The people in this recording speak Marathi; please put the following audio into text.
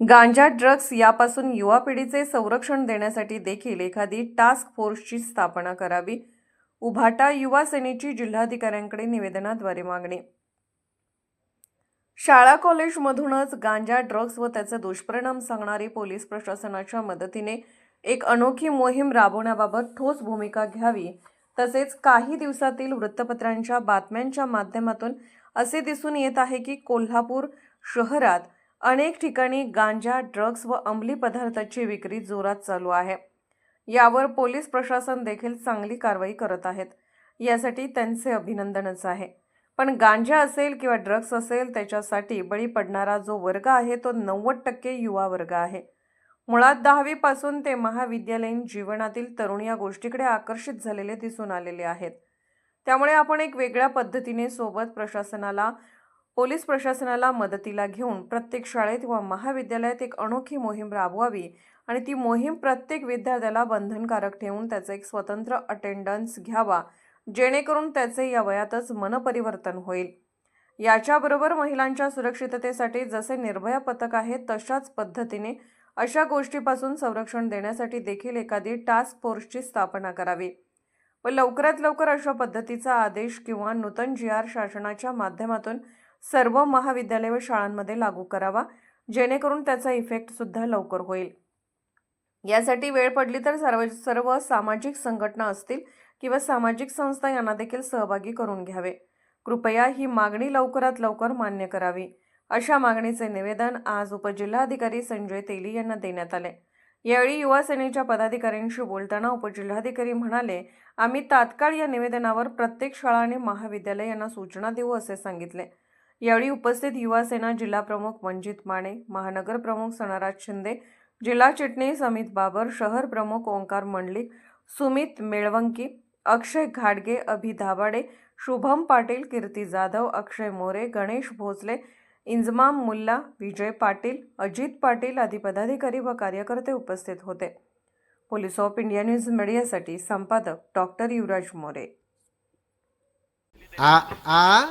गांजा ड्रग्स यापासून युवा पिढीचे संरक्षण देण्यासाठी देखील एखादी टास्क फोर्सची स्थापना करावी. उभाटा युवा सेनेची जिल्हाधिकाऱ्यांकडे निवेदनाद्वारे मागणी. शाळा कॉलेजमधूनच गांजा ड्रग्स व त्याचे दुष्परिणाम सांगणारी पोलीस प्रशासनाच्या मदतीने एक अनोखी मोहीम राबवण्याबाबत ठोस भूमिका घ्यावी. तसेच काही दिवसातील वृत्तपत्रांच्या बातम्यांच्या माध्यमातून असे दिसून येत आहे की कोल्हापूर शहरात अनेक ठिकाणी गांजा ड्रग्ज व अंमली पदार्थाची विक्री जोरात चालू आहे. यावर पोलीस प्रशासन देखील चांगली कारवाई करत आहेत. यासाठी त्यांचे अभिनंदनच आहे. पण गांजा असेल किंवा ड्रग्ज असेल त्याच्यासाठी बळी पडणारा जो वर्ग आहे तो नव्वद टक्के युवा वर्ग आहे. मुळात दहावीपासून ते महाविद्यालयीन जीवनातील तरुण या गोष्टीकडे आकर्षित झालेले दिसून आलेले आहेत. त्यामुळे आपण एक वेगळ्या पद्धतीने सोबत प्रशासनाला पोलीस प्रशासनाला मदतीला घेऊन प्रत्येक शाळेत व महाविद्यालयात एक अनोखी मोहीम राबवावी आणि ती मोहीम प्रत्येक विद्यार्थ्याला बंधनकारक ठेवून त्याचा एक स्वतंत्र अटेंडन्स घ्यावा जेणेकरून त्याचे या वयातच मनपरिवर्तन होईल. याच्याबरोबर महिलांच्या सुरक्षिततेसाठी जसे निर्भया पथक आहे तशाच पद्धतीने अशा गोष्टीपासून संरक्षण देण्यासाठी देखील एखादी टास्क फोर्सची स्थापना करावी. व लवकरात लवकर अशा पद्धतीचा आदेश किंवा नूतन जी आर शासनाच्या माध्यमातून सर्व महाविद्यालय व शाळांमध्ये लागू करावा जेणेकरून त्याचा इफेक्टसुद्धा लवकर होईल. यासाठी वेळ पडली तर सर्व सर्व सामाजिक संघटना असतील किंवा सामाजिक संस्था यांना देखील सहभागी करून घ्यावे. कृपया ही मागणी लवकरात लवकर मान्य करावी. अशा मागणीचे निवेदन आज उपजिल्हाधिकारी संजय तेली यांना देण्यात आले. यावेळी युवा सेनेच्या पदाधिकाऱ्यांशी बोलताना उपजिल्हाधिकारी म्हणाले आम्ही तात्काळ या निवेदनावर प्रत्येक शाळा आणि महाविद्यालय यांना सूचना देऊ असे सांगितले. यावेळी उपस्थित युवासेना जिल्हाप्रमुख जिल्हा प्रमुख मंजित माने महानगर प्रमुख सणाराज शिंदे जिल्हा चिटणीस अमित बाबर शहर प्रमुख ओंकार मंडलिक सुमित मेळवंकी अक्षय घाडगे अभि धाबाडे शुभम पाटील कीर्ती जाधव अक्षय मोरे गणेश भोसले इंजमाम मुल्ला विजय पाटील अजित पाटील आदी पदाधिकारी व कार्यकर्ते उपस्थित होते. पोलीस ऑफ इंडिया न्यूज मीडियासाठी संपादक डॉक्टर युवराज मोरे. आ आ